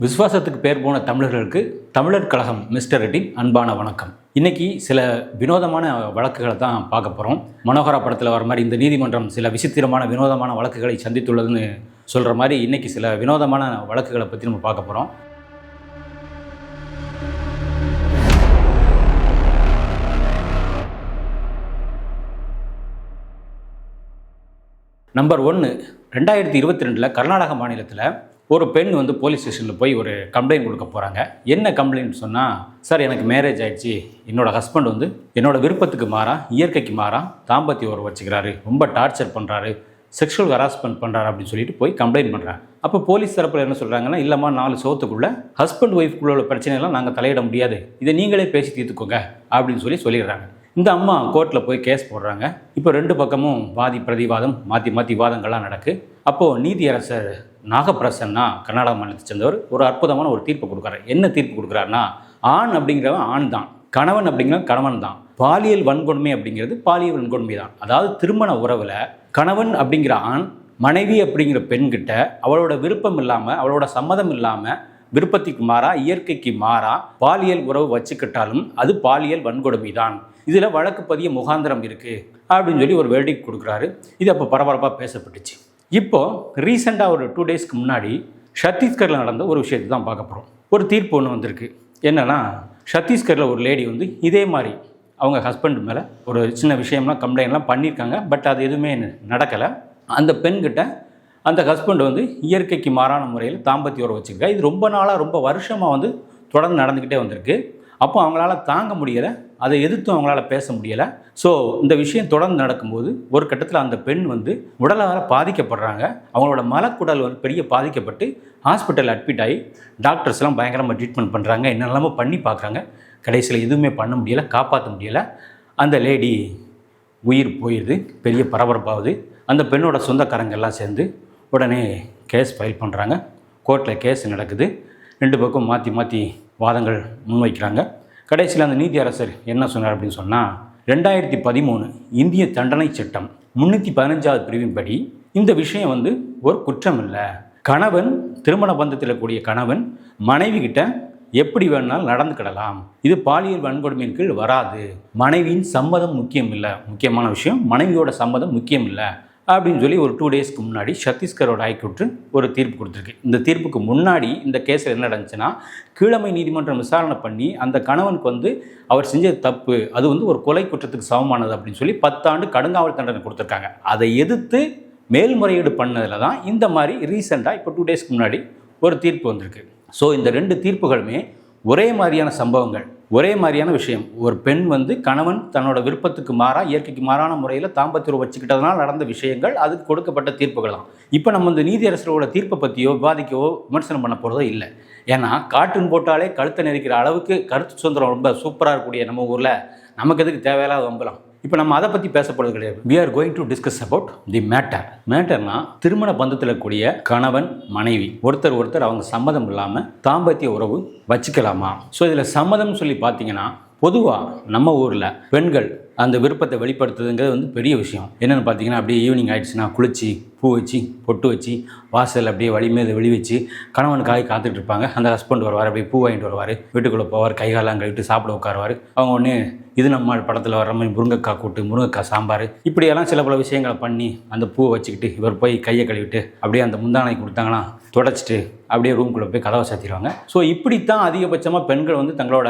விசுவாசத்துக்கு பேர் போன தமிழர்களுக்கு தமிழர் கழகம் மிஸ்டர் ரெட்டி அன்பான வணக்கம். இன்னைக்கு சில வினோதமான வழக்குகளை தான் பார்க்க போகிறோம் மனோகரா படத்தில் வர மாதிரி இந்த நீதிமன்றம் சில விசித்திரமான வினோதமான வழக்குகளை சந்தித்துள்ளதுன்னு சொல்கிற மாதிரி இன்னைக்கு சில வினோதமான வழக்குகளை பற்றி நம்ம பார்க்க போகிறோம் நம்பர் ஒன்று ரெண்டாயிரத்தி இருபத்தி ரெண்டில் கர்நாடக மாநிலத்தில் ஒரு பெண் வந்து போலீஸ் ஸ்டேஷனில் போய் ஒரு கம்ப்ளைண்ட் கொடுக்க போகிறாங்க என்ன கம்ப்ளைண்ட் சொன்னால் சார் எனக்கு மேரேஜ் ஆகிடுச்சு என்னோட ஹஸ்பண்ட் வந்து என்னோடய விருப்பத்துக்கு மாறா இயற்கைக்கு மாறா தாம்பத்திய உறவு வச்சுக்கிறாரு. ரொம்ப டார்ச்சர் பண்ணுறாரு செக்ஷுவல் ஹராஸ்மெண்ட் பண்ணுறாரு அப்படின்னு சொல்லிட்டு போய் கம்ப்ளைண்ட் பண்ணுறாங்க அப்போ போலீஸ் தரப்பில் என்ன சொல்கிறாங்கன்னா இல்லைம்மா நாலு சோத்துக்குள்ளே ஹஸ்பண்ட் ஒய்ஃப்குள்ள உள்ள பிரச்சனையெல்லாம் நாங்கள் தலையிட முடியாது. இதை நீங்களே பேசி தீர்த்துக்கோங்க அப்படின்னு சொல்லி சொல்லிடுறாங்க. இந்த அம்மா கோர்ட்டில் போய் கேஸ் போடுறாங்க. இப்போ ரெண்டு பக்கமும் வாதி பிரதிவாதம் மாற்றி மாற்றி வாதங்கள்லாம் நடக்கு. அப்போது நீதியரசர் நாகப்பிரசன்னா கர்நாடக மாநிலத்தை சேர்ந்தவர் ஒரு அற்புதமான ஒரு தீர்ப்பு கொடுக்குறாரு. என்ன தீர்ப்பு கொடுக்குறாருன்னா ஆண் அப்படிங்கிறவன் ஆண் தான் கணவன் அப்படிங்கிறவன் கணவன் தான் பாலியல் வன்கொடுமை அப்படிங்கிறது பாலியல் வன்கொடுமை தான் அதாவது திருமண உறவில் கணவன் அப்படிங்கிற ஆண் மனைவி அப்படிங்கிற பெண்கிட்ட அவளோட விருப்பம் இல்லாமல் அவளோட சம்மதம் இல்லாமல் விருப்பத்துக்கு மாறா இயற்கைக்கு மாறா பாலியல் உறவு வச்சுக்கிட்டாலும் அது பாலியல் வன்கொடுமை தான் இதில் வழக்கு பதிய முகாந்திரம் இருக்குது அப்படின்னு சொல்லி ஒரு வெர்டிக் கொடுக்குறாரு. இது அப்போ பரபரப்பாக பேசப்பட்டுச்சு. இப்போது ரீசெண்டாக ஒரு டூ டேஸ்க்கு முன்னாடி சத்தீஸ்கரில் நடந்த ஒரு விஷயத்தை தான் பார்க்க போகிறோம் ஒரு தீர்ப்பு ஒன்று வந்திருக்கு. என்னன்னா சத்தீஸ்கரில் ஒரு லேடி வந்து இதே மாதிரி அவங்க ஹஸ்பண்ட் மேலே ஒரு சின்ன விஷயம்லாம் கம்ப்ளைண்ட்லாம் பண்ணியிருக்காங்க. பட் அது எதுவுமே நடக்கலை. அந்த பெண்கிட்ட அந்த ஹஸ்பண்ட் வந்து இயற்கைக்கு மாறான முறையில் தாம்பத்திய உறவு வச்சுருக்கா இது ரொம்ப நாளாக ரொம்ப வருஷமாக வந்து தொடர்ந்து நடந்துக்கிட்டே வந்திருக்கு. அப்போ அவங்களால தாங்க முடியலை அதை எதிர்த்தும் அவங்களால பேச முடியலை. ஸோ இந்த விஷயம் தொடர்ந்து நடக்கும்போது ஒரு கட்டத்தில் அந்த பெண் வந்து உடலால் பாதிக்கப்படுறாங்க. அவங்களோட மலக்குடல் வந்து பெரிய பாதிக்கப்பட்டு ஹாஸ்பிட்டல் அட்மிட் ஆகி டாக்டர்ஸ்லாம் பயங்கரமாக ட்ரீட்மெண்ட் பண்ணுறாங்க என்னெல்லாமோ பண்ணி பார்க்குறாங்க. கடைசியில் எதுவுமே பண்ண முடியலை காப்பாற்ற முடியலை. அந்த லேடி உயிர் போயிடுது பெரிய பரபரப்பாகுது. அந்த பெண்ணோட சொந்தக்காரங்க எல்லாம் சேர்ந்து உடனே கேஸ் ஃபைல் பண்ணுறாங்க கோர்ட்டில் கேஸ் நடக்குது. ரெண்டு பக்கம் மாற்றி மாற்றி வாதங்கள் முன்வைக்கிறாங்க. கடைசியில் அந்த நீதியரசர் என்ன சொன்னார் அப்படின்னு சொன்னால் ரெண்டாயிரத்தி பதிமூணு இந்திய தண்டனை சட்டம் முந்நூற்றி பதினஞ்சாவது பிரிவின்படி இந்த விஷயம் வந்து ஒரு குற்றம் இல்லை கணவன் திருமண பந்தத்தில் கூடிய கணவன் மனைவி கிட்ட எப்படி வேணாலும் நடந்துக்கிடலாம் இது பாலியல் வன்கொடுமையின் கீழ் வராது. மனைவியின் சம்மதம் முக்கியம் இல்லை முக்கியமான விஷயம் மனைவியோட சம்மதம் முக்கியம் இல்லை அப்படின்னு சொல்லி ஒரு டூ டேஸ்க்கு முன்னாடி சத்தீஸ்கரோட ஹைகோர்ட்டு ஒரு தீர்ப்பு கொடுத்துருக்கு. இந்த தீர்ப்புக்கு முன்னாடி இந்த கேஸில் என்ன நடந்துச்சுன்னா கீழமை நீதிமன்றம் விசாரணை பண்ணி அந்த கணவனுக்கு வந்து அவர் செஞ்சது தப்பு அது வந்து ஒரு கொலை குற்றத்துக்கு சமமானது அப்படின்னு சொல்லி பத்தாண்டு கடுங்காவல் தண்டனை கொடுத்துருக்காங்க. அதை எதிர்த்து மேல்முறையீடு பண்ணதில் தான் இந்த மாதிரி ரீசெண்டாக இப்போ டூ டேஸ்க்கு முன்னாடி ஒரு தீர்ப்பு வந்திருக்கு. ஸோ இந்த ரெண்டு தீர்ப்புகளுமே ஒரே மாதிரியான சம்பவங்கள் ஒரே மாதிரியான விஷயம். ஒரு பெண் வந்து கணவன் தன்னோட விருப்பத்துக்கு மாறா இயற்கைக்கு மாறான முறையில் தாம்பத்திரம் வச்சுக்கிட்டதுனால நடந்த விஷயங்கள் அதுக்கு கொடுக்கப்பட்ட தீர்ப்புகள் தான் இப்போ நம்ம இந்த நீதியரசரோட தீர்ப்பை பற்றியோ விவாதிக்கவோ விமர்சனம் பண்ண போகிறதோ இல்லை. ஏன்னா காட்டுன்னு போட்டாலே கழுத்தை நெரிக்கிற அளவுக்கு கருத்து சுதந்திரம் ரொம்ப சூப்பராக இருக்கக்கூடிய நம்ம ஊரில் நமக்கு எதுக்கு தேவையில்லாத வம்பலாம். இப்போ நம்ம அதை பற்றி பேச போகிறது கிடையாது. We are going to discuss about the matter மேட்டர்னா திருமண பந்தத்தில் கூடிய கணவன் மனைவி ஒருத்தர் ஒருத்தர் அவங்க சம்மதம் இல்லாமல் தாம்பத்திய உறவு வச்சுக்கலாமா? ஸோ இதில் சம்மதம் சொல்லி பார்த்தீங்கன்னா பொதுவாக நம்ம ஊரில் பெண்கள் அந்த விருப்பத்தை வெளிப்படுத்துறதுங்கிறது வந்து பெரிய விஷயம். என்னென்னு பார்த்தீங்கன்னா அப்படியே ஈவினிங் ஆயிடுச்சுன்னா குளிச்சு பூ வச்சு பொட்டு வச்சு வாசல் அப்படியே வழி மேலே வெளி வச்சு கணவனுக்காக காத்துட்டு இருப்பாங்க. அந்த ஹஸ்பண்ட் வருவார் அப்படியே பூ வாங்கிட்டு வருவார். வீட்டுக்குள்ளே போவார் கைகாலாம் கழிட்டு சாப்பிட உட்காருவார். அவங்க ஒன்று இது நம்ம படத்தில் வர மாதிரி முருங்கைக்காய் கூட்டு முருங்கைக்காய் சாம்பார். இப்படியெல்லாம் சில பல விஷயங்களை பண்ணி அந்த பூவை வச்சுக்கிட்டு இவர் போய் கையை கழுவிட்டு அப்படியே அந்த முந்தானை கொடுத்தாங்கன்னா தொடச்சிட்டு அப்படியே ரூம்குள்ளே போய் கதவை சாத்திடுவாங்க. ஸோ இப்படித்தான் அதிகபட்சமாக பெண்கள் வந்து தங்களோட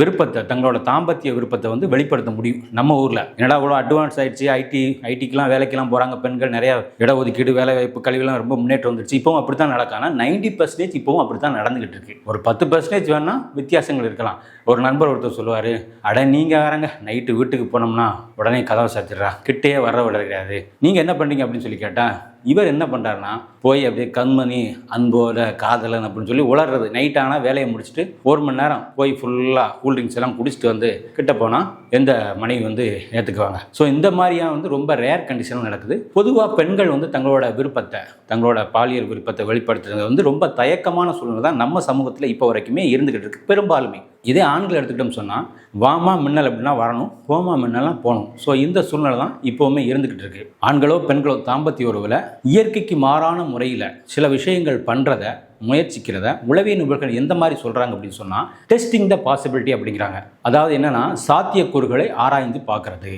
விருப்பத்தை தங்களோட தாம்பத்திய விருப்பத்தை வந்து வெளிப்படுத்த முடியும். நம்ம ஊரில். என்னடா இவ்வளோ அட்வான்ஸ் ஆயிடுச்சு? ஐடி ஐடிக்கெலாம் வேலைக்கெல்லாம் போகிறாங்க பெண்கள். நிறைய இடஒதுக்கீடு வேலை வாய்ப்பு கல்வியெல்லாம் ரொம்ப முன்னேற்றம் வந்துருச்சு இப்போவும் அப்படி தான் நடக்கும். ஆனால் நைன்டி பர்சன்டேஜ் இப்போவும் அப்படி தான் நடந்துகிட்டு இருக்கு. ஒரு பத்து பர்சன்டேஜ் வேணால் வித்தியாசங்கள் இருக்கலாம். ஒரு நண்பர் ஒருத்தர் சொல்லுவார் அட நீங்கள் வேறங்க. நைட்டு வீட்டுக்கு போனோம்னா உடனே கதவை சாத்திடுறா. கிட்டேயே வர விட கிடையாது. நீங்கள் என்ன பண்ணுறீங்க அப்படின்னு சொல்லி கேட்டால் இவர் என்ன பண்ணுறாருன்னா போய் அப்படியே கண்மணி அன்போட காதலன் அப்படின்னு சொல்லி உளர்றது. நைட் ஆனால் வேலையை முடிச்சுட்டு ஒரு மணி நேரம் போய் ஃபுல்லாக கூல்ட்ரிங்க்ஸ் எல்லாம் குடிச்சிட்டு வந்து கிட்ட போனால் எந்த மனைவி வந்து ஏற்றுக்குவாங்க ஸோ இந்த மாதிரியாக வந்து ரொம்ப ரேர் கண்டிஷனும் நடக்குது. பொதுவாக பெண்கள் வந்து தங்களோட விருப்பத்தை தங்களோட பாலியல் விருப்பத்தை வெளிப்படுத்துறது வந்து ரொம்ப தயக்கமான சூழ்நிலை தான் நம்ம சமூகத்தில் இப்போ வரைக்குமே இருந்துகிட்டு இருக்கு. பெரும்பாலுமே இதே ஆண்கள் எடுத்துக்கிட்டோம்னு சொன்னால் வாமா மின்னல் அப்படின்னா வரணும் போமா மின்னலாம் போகணும். ஸோ இந்த சூழ்நிலை தான் இப்போவுமே இருந்துக்கிட்டு இருக்கு. ஆண்களோ பெண்களோ தாம்பத்திய உறவில் இயற்கைக்கு மாறான முறையில் சில விஷயங்கள் பண்ணுறத முயற்சிக்கிறத உளவிய நிபுணர்கள் எந்த மாதிரி சொல்கிறாங்க அப்படின்னு சொன்னால் டெஸ்டிங் த பாசிபிலிட்டி அப்படிங்கிறாங்க. அதாவது என்னன்னா சாத்தியக்கூறுகளை ஆராய்ந்து பார்க்குறது.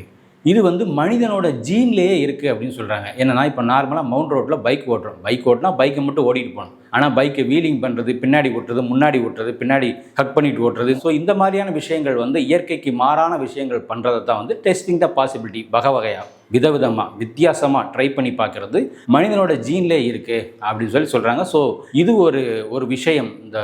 இது வந்து மனிதனோட ஜீன்லேயே இருக்குது அப்படின்னு சொல்கிறாங்க என்னென்னா இப்போ நார்மலாக மவுண்ட் ரோட்டில் பைக் ஓட்டுறோம். பைக் ஓட்டினா பைக்கை மட்டும் ஓடிட்டு போகணும். ஆனால் பைக்கை வீலிங் பண்ணுறது பின்னாடி ஓட்டுறது முன்னாடி ஓட்டுறது பின்னாடி கட் பண்ணிட்டு ஓட்டுறது. ஸோ இந்த மாதிரியான விஷயங்கள் வந்து இயற்கைக்கு மாறான விஷயங்கள் பண்ணுறதை தான் வந்து டெஸ்டிங் த பாசிபிலிட்டி வகை வகையாக விதவிதமாக வித்தியாசமாக ட்ரை பண்ணி பார்க்கறது. மனிதனோட ஜீன்லே இருக்குது அப்படின்னு சொல்லி சொல்கிறாங்க ஸோ இது ஒரு ஒரு விஷயம். இந்த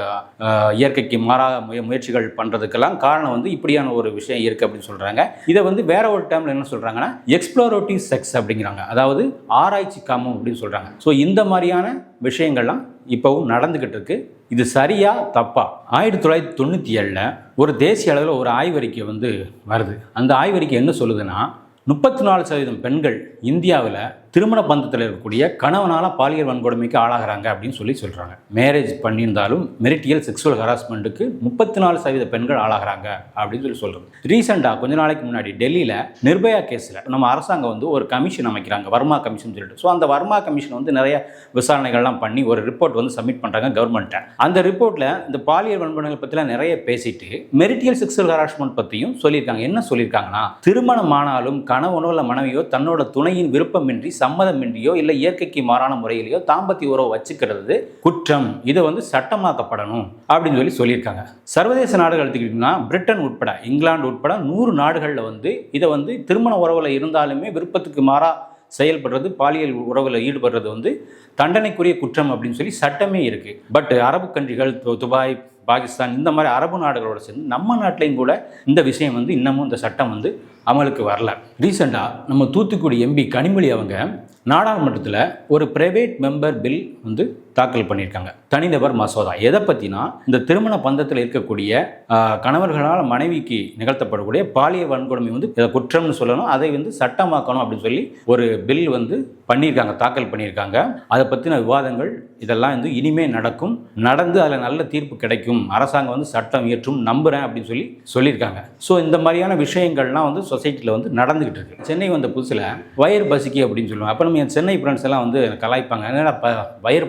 இயற்கைக்கு மாறாக முய முயற்சிகள் பண்ணுறதுக்கெல்லாம் காரணம் வந்து இப்படியான ஒரு விஷயம் இருக்குது அப்படின்னு சொல்கிறாங்க இதை வந்து வேற ஒரு டைமில் என்ன சொல்கிறாங்கன்னா எக்ஸ்ப்ளோரோட்டிவ் செக்ஸ் அப்படிங்கிறாங்க. அதாவது ஆராய்ச்சி காமம் அப்படின்னு சொல்கிறாங்க ஸோ இந்த மாதிரியான விஷயங்கள்லாம் இப்போவும் நடந்துக்கிட்டு இருக்கு இது சரியா தப்பா? ஆயிரத்தி தொள்ளாயிரத்தி தொண்ணூற்றி ஏழில் ஒரு தேசிய அளவில் ஒரு ஆய்வறிக்கை வந்து வருது. அந்த ஆய்வறிக்கை என்ன சொல்லுதுன்னா முப்பத்தி நாலு சதவீதம் பெண்கள் இந்தியாவில் திருமண பந்தத்தில் இருக்கக்கூடிய கணவனால பாலியல் வன்கொடுமைக்கு ஆளாகிறாங்க அப்படின்னு சொல்லி சொல்கிறாங்க மேரேஜ் பண்ணியிருந்தாலும் மெரிட்டியல் செக்ஸுவல் ஹராஸ்மெண்ட்டுக்கு முப்பத்தி நாலு சதவீத பெண்கள் ஆளாகிறாங்க அப்படின்னு சொல்லி சொல்கிறாங்க ரீசெண்டாக கொஞ்ச நாளைக்கு முன்னாடி டெல்லியில் நிர்பயா கேஸில் நம்ம அரசாங்கம் வந்து ஒரு கமிஷன் அமைக்கிறாங்க வர்மா கமிஷன் சொல்லிட்டு. ஸோ அந்த வர்மா கமிஷன் வந்து நிறைய விசாரணைகள்லாம் பண்ணி ஒரு ரிப்போர்ட் வந்து சப்மிட் பண்ணுறாங்க கவர்மெண்ட்டை அந்த ரிப்போர்ட்டில் இந்த பாலியல் வன்கொடுமைகள் பற்றிலாம் நிறைய பேசிட்டு மெரிட்டியல் செக்ஸுவல் ஹராஸ்மெண்ட் பற்றியும் சொல்லியிருக்காங்க. என்ன சொல்லியிருக்காங்கன்னா திருமணமானாலும் கணவனோ இல்லை மனைவியோ தன்னோட துணையின் விருப்பமின்றி சம்மதமின்றியோ இல்லை இயற்கைக்கு மாறான முறையிலையோ தாம்பத்திய உறவு வச்சுக்கிறது குற்றம். இது வந்து சட்டமாக்கப்படணும் அப்படின்னு சொல்லி சொல்லியிருக்காங்க. சர்வதேச நாடுகள் எடுத்துக்கிட்டிங்கன்னா பிரிட்டன் உட்பட இங்கிலாந்து உட்பட நூறு நாடுகளில் வந்து இதை வந்து திருமண உறவில் இருந்தாலுமே விருப்பத்துக்கு மாறா செயல்படுறது பாலியல் உறவில் ஈடுபடுறது வந்து தண்டனைக்குரிய குற்றம் அப்படின்னு சொல்லி சட்டமே இருக்குது பட் அரபு கண்ட்ரிகள் துபாய் பாகிஸ்தான் இந்த மாதிரி அரபு நாடுகளோட சேர்ந்து நம்ம நாட்டிலையும் கூட இந்த விஷயம் வந்து இன்னமும் இந்த சட்டம் வந்து அமலுக்கு வரல. ரீசெண்டாக நம்ம தூத்துக்குடி எம்பி கனிமொழி அவங்க நாடாளுமன்றத்தில் ஒரு பிரைவேட் மெம்பர் பில் வந்து தாக்கல் பண்ணியிருக்காங்க. தனிநபர் மசோதா. எதை பற்றினா இந்த திருமண பந்தத்தில் இருக்கக்கூடிய கணவர்களால் மனைவிக்கு நிகழ்த்தப்படக்கூடிய பாலியல் வன்கொடுமை வந்து இதை குற்றம்னு சொல்லணும் அதை வந்து சட்டமாக்கணும் அப்படின்னு சொல்லி ஒரு பில் வந்து பண்ணியிருக்காங்க தாக்கல் பண்ணியிருக்காங்க. அதை பற்றின விவாதங்கள் இதெல்லாம் வந்து இனிமே நடக்கும். நடந்து அதில் நல்ல தீர்ப்பு கிடைக்கும். அரசாங்கம் வந்து சட்டம் இயற்றும் நம்புகிறேன் அப்படின்னு சொல்லி சொல்லியிருக்காங்க. ஸோ இந்த மாதிரியான விஷயங்கள்லாம் வந்து சொசைட்டியில் வந்து நடந்துகிட்டு இருக்கு. சென்னை வந்த புதுசில் வயர் பசிக்கு அப்படின்னு சொல்லுவாங்க. அப்போ நம்ம என் சென்னை ஃப்ரெண்ட்ஸ் எல்லாம் வந்து கலாய்ப்பாங்க. என்னடா ப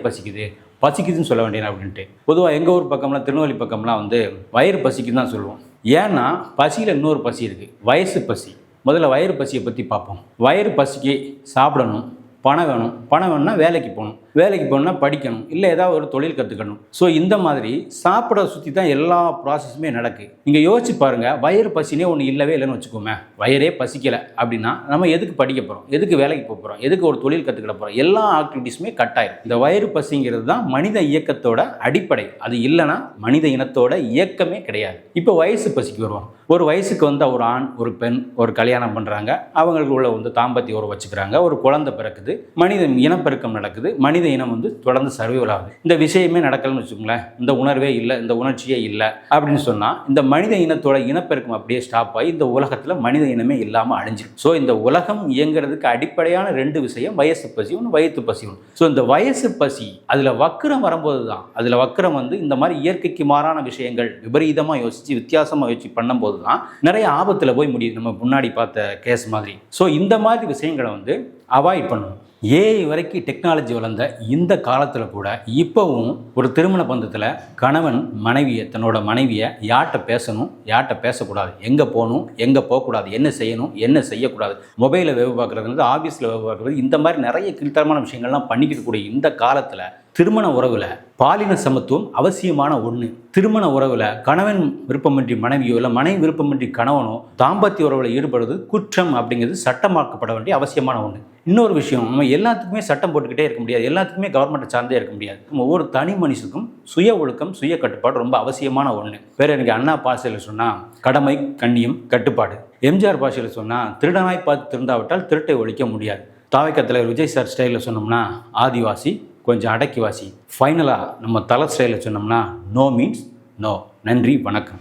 பசிக்குது? பசிக்குது. பசிக்குதுன்னு சொல்ல வேண்டியது அப்படின்ட்டு. பொதுவாக எங்கள் ஊர் பக்கம்லாம் திருநெல்வேலி பக்கம்லாம் வந்து வயிறு பசிக்குன்னு தான் சொல்லுவோம். ஏன்னா பசியில் இன்னொரு பசி இருக்குது வயசு பசி. முதல்ல வயிறு பசியை பற்றி பார்ப்போம். வயிறு பசிக்கு சாப்பிடணும் பணம் வேணும். பணம் வேணும்னா வேலைக்கு போகணும். வேலைக்கு போனால் படிக்கணும் இல்லை ஏதாவது ஒரு தொழில் கற்றுக்கணும் ஸோ இந்த மாதிரி சாப்பிட சுற்றி தான் எல்லா ப்ராசஸுமே நடக்கு. நீங்கள் யோசிச்சு பாருங்கள் வயிறு பசினே ஒன்று இல்லவே இல்லைன்னு வச்சுக்கோமே. வயிறே பசிக்கலை அப்படின்னா நம்ம எதுக்கு படிக்க போகிறோம் எதுக்கு வேலைக்கு போக போகிறோம் எதுக்கு ஒரு தொழில் கற்றுக்கிட போகிறோம் எல்லா ஆக்டிவிட்டீஸுமே கட் இந்த வயிறு பசிங்கிறது தான் மனித இயக்கத்தோட அடிப்படை. அது இல்லைன்னா மனித இனத்தோட இயக்கமே கிடையாது. இப்போ வயசு பசிக்கு வருவோம் ஒரு வயசுக்கு வந்து ஒரு ஆண் ஒரு பெண் ஒரு கல்யாணம் பண்ணுறாங்க அவங்களுக்கு உள்ள வந்து தாம்பத்திய உறவு வச்சுக்கிறாங்க. ஒரு குழந்தை பிறக்குது. மனித இனப்பெருக்கம் நடக்குது. மனித இனம் வந்து தொடர்ந்து சர்வைவல் ஆகுது இந்த விஷயமே நடக்கலன்னு வச்சுக்கோங்களேன். இந்த உணர்வே இல்லை இந்த உணர்ச்சியே இல்லை அப்படின்னு சொன்னால் இந்த மனித இனத்தோட இனப்பெருக்கம் அப்படியே ஸ்டாப் ஆகி இந்த உலகத்தில் மனித இனமே இல்லாமல் அழிஞ்சிடும் ஸோ இந்த உலகம் இயங்குறதுக்கு அடிப்படையான ரெண்டு விஷயம் வயசு பசி ஒன்று வயிற்று பசி ஒன்று ஸோ இந்த வயசு பசி அதில் வக்கிரம் வரும்போது தான் அதில் வக்கிரம் வந்து இந்த மாதிரி இயற்கைக்கு மாறான விஷயங்கள் விபரீதமாக யோசித்து வித்தியாசமாக யோசிச்சு பண்ணும்போது தான் நிறைய ஆபத்தில் போய் முடியுது. நம்ம முன்னாடி பார்த்த கேஸ் மாதிரி. ஸோ இந்த மாதிரி விஷயங்களை வந்து அவாய்ட் பண்ணணும். ஏஐ வரைக்கும் டெக்னாலஜி வளர்ந்த இந்த காலத்தில் கூட இப்போவும் ஒரு திருமண பந்தத்தில் கணவன் மனைவியை தன்னோட மனைவியை யார்கிட்ட பேசணும் யார்கிட்ட பேசக்கூடாது? எங்கே போகணும் எங்கே போகக்கூடாது? என்ன செய்யணும் என்ன செய்யக்கூடாது? மொபைலில் வேவு பார்க்குறது ஆஃபீஸில் வேவு பார்க்குறது இந்த மாதிரி நிறைய கீழ்த்தரமான விஷயங்கள்லாம் பண்ணிக்கிட்டு கூடிய இந்த காலத்தில் திருமண உறவில் பாலின சமத்துவம் அவசியமான ஒன்று திருமண உறவில் கணவன் விருப்பமின்றி மனைவியோ இல்லை மனைவி விருப்பமின்றி கணவனோ தாம்பத்திய உறவில் ஈடுபடுவது குற்றம் அப்படிங்கிறது சட்டமாக்கப்பட வேண்டிய அவசியமான ஒன்று இன்னொரு விஷயம் நம்ம எல்லாத்துக்குமே சட்டம் போட்டுக்கிட்டே இருக்க முடியாது. எல்லாத்துக்குமே கவர்மெண்ட்டை சார்ந்தே இருக்க முடியாது. நம்ம ஒவ்வொரு தனி மனுஷனுக்கும் சுய ஒழுக்கம் சுய கட்டுப்பாடு ரொம்ப அவசியமான ஒன்று வேறு எனக்கு அண்ணா பாசையில் சொன்னால் கடமை கண்ணியம் கட்டுப்பாடு. எம்ஜிஆர் பாஷையில் சொன்னால் திருடனாய் பார்த்து திருந்தாவிட்டால் திருட்டை ஒழிக்க முடியாது. தாவைக்க தலைவர் விஜய் சார் ஸ்டைலில் சொன்னோம்னா ஆதிவாசி கொஞ்சம் அடக்கிவாசி. ஃபைனலாக நம்ம தலை ஸ்டைலில் சொன்னோம்னா நோ மீன்ஸ் நோ நன்றி வணக்கம்.